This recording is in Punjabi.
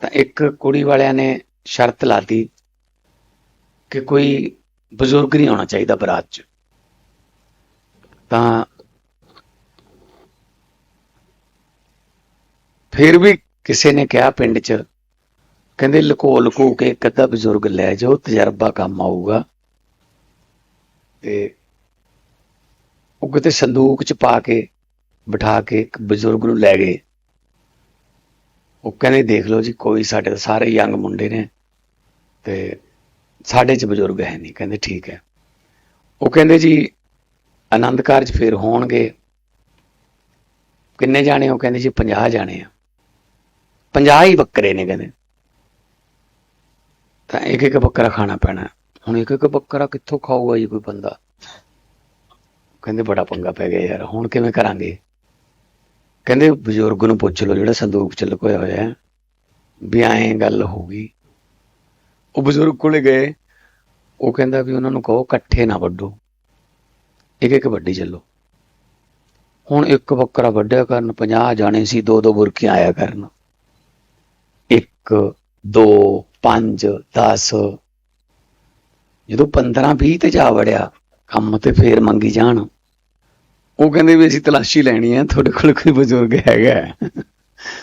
ਤਾਂ ਇੱਕ ਕੁੜੀ ਵਾਲਿਆਂ ਨੇ ਸ਼ਰਤ ਲਾਤੀ ਕਿ ਕੋਈ ਬਜ਼ੁਰਗ ਨਹੀਂ ਆਉਣਾ ਚਾਹੀਦਾ ਬਰਾਤ 'ਚ। ਤਾਂ ਫਿਰ ਵੀ ਕਿਸੇ ਨੇ ਕਿਹਾ ਪਿੰਡ 'ਚ, ਕਹਿੰਦੇ ਲਕੋ ਲਕੋ ਕੇ ਇੱਕ ਅੱਧਾ ਬਜ਼ੁਰਗ ਲੈ ਜਾਓ, ਤਜਰਬਾ ਕੰਮ ਆਊਗਾ। ਤੇ ਉਹ ਕਿਤੇ ਸੰਦੂਕ 'ਚ ਪਾ ਕੇ ਬਿਠਾ ਕੇ ਇੱਕ ਬਜ਼ੁਰਗ ਨੂੰ ਲੈ ਗਏ। ਉਹ ਕਹਿੰਦੇ, ਦੇਖ ਲਓ ਜੀ, ਕੋਈ ਸਾਡੇ ਤਾਂ ਸਾਰੇ ਯੰਗ ਮੁੰਡੇ ਨੇ ਤੇ ਸਾਡੇ 'ਚ ਬਜ਼ੁਰਗ ਹੈ ਨਹੀਂ। ਕਹਿੰਦੇ, ਠੀਕ ਹੈ। ਉਹ ਕਹਿੰਦੇ, ਜੀ, ਆਨੰਦ ਕਾਰਜ ਫੇਰ ਹੋਣਗੇ। ਕਿੰਨੇ ਜਾਣੇ ਉਹ ਕਹਿੰਦੇ, ਜੀ 50 ਜਾਣੇ ਆ। 50 ਹੀ ਬੱਕਰੇ ਨੇ ਕਹਿੰਦੇ। ਤਾਂ ਇੱਕ ਇੱਕ ਬੱਕਰਾ ਖਾਣਾ ਪੈਣਾ। ਹੁਣ ਇੱਕ ਇੱਕ ਬੱਕਰਾ ਕਿੱਥੋਂ ਖਾਊਗਾ ਜੀ ਕੋਈ ਬੰਦਾ? ਕਹਿੰਦੇ, ਬੜਾ ਪੰਗਾ ਪੈ ਗਿਆ ਯਾਰ। ਹੁਣ ਕਿਵੇਂ ਕਰਾਂਗੇ? ਕਹਿੰਦੇ ਬਜ਼ੁਰਗ ਨੂੰ ਪੁੱਛ ਲਓ, ਜਿਹੜਾ ਸੰਦੂਕ ਚ ਲੁਕੋਇਆ ਹੋਇਆ ਹੈ, ਵੀ ਐਂ ਗੱਲ ਹੋ ਗਈ। ਉਹ ਬਜ਼ੁਰਗ ਕੋਲੇ ਗਏ, ਉਹ ਕਹਿੰਦਾ ਵੀ ਉਹਨਾਂ ਨੂੰ ਕਹੋ, ਇਕੱਠੇ ਨਾ ਵੱਢੋ ਇੱਕ ਇੱਕ ਵੱਢੀ ਚੱਲੋ। ਹੁਣ ਇੱਕ ਬੱਕਰਾ ਵੱਢਿਆ ਕਰਨ 50 ਜਾਣੇ ਸੀ, ਦੋ ਦੋ ਬੁਰਕੀਆਂ ਆਇਆ ਕਰਨ। ਇੱਕ, ਦੋ, ਪੰਜ 10 ਜਦੋਂ 15 20 ਤੇ ਜਾ ਵੜਿਆ, ਕੰਮ ਤੇ ਫੇਰ ਮੰਗੀ ਜਾਣ। ਉਹ ਕਹਿੰਦੇ ਵੀ ਅਸੀਂ ਤਲਾਸ਼ੀ ਲੈਣੀ ਹੈ ਤੁਹਾਡੇ ਕੋਲ ਕੋਈ ਬਜ਼ੁਰਗ ਹੈਗਾ